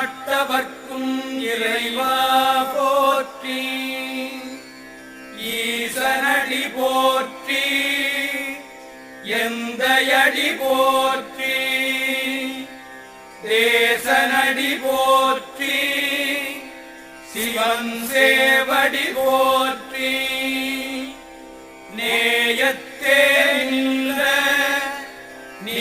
எல்லாட்டவர்க்கும் இறைவா போற்றி. ஈசனடி போற்றி. எந்தையடி போற்றி. தேசனடி போற்றி. சிவன் சேவடி போற்றி. நேயத்தே நின்ற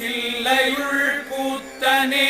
இல்லையுள் கூத்தனே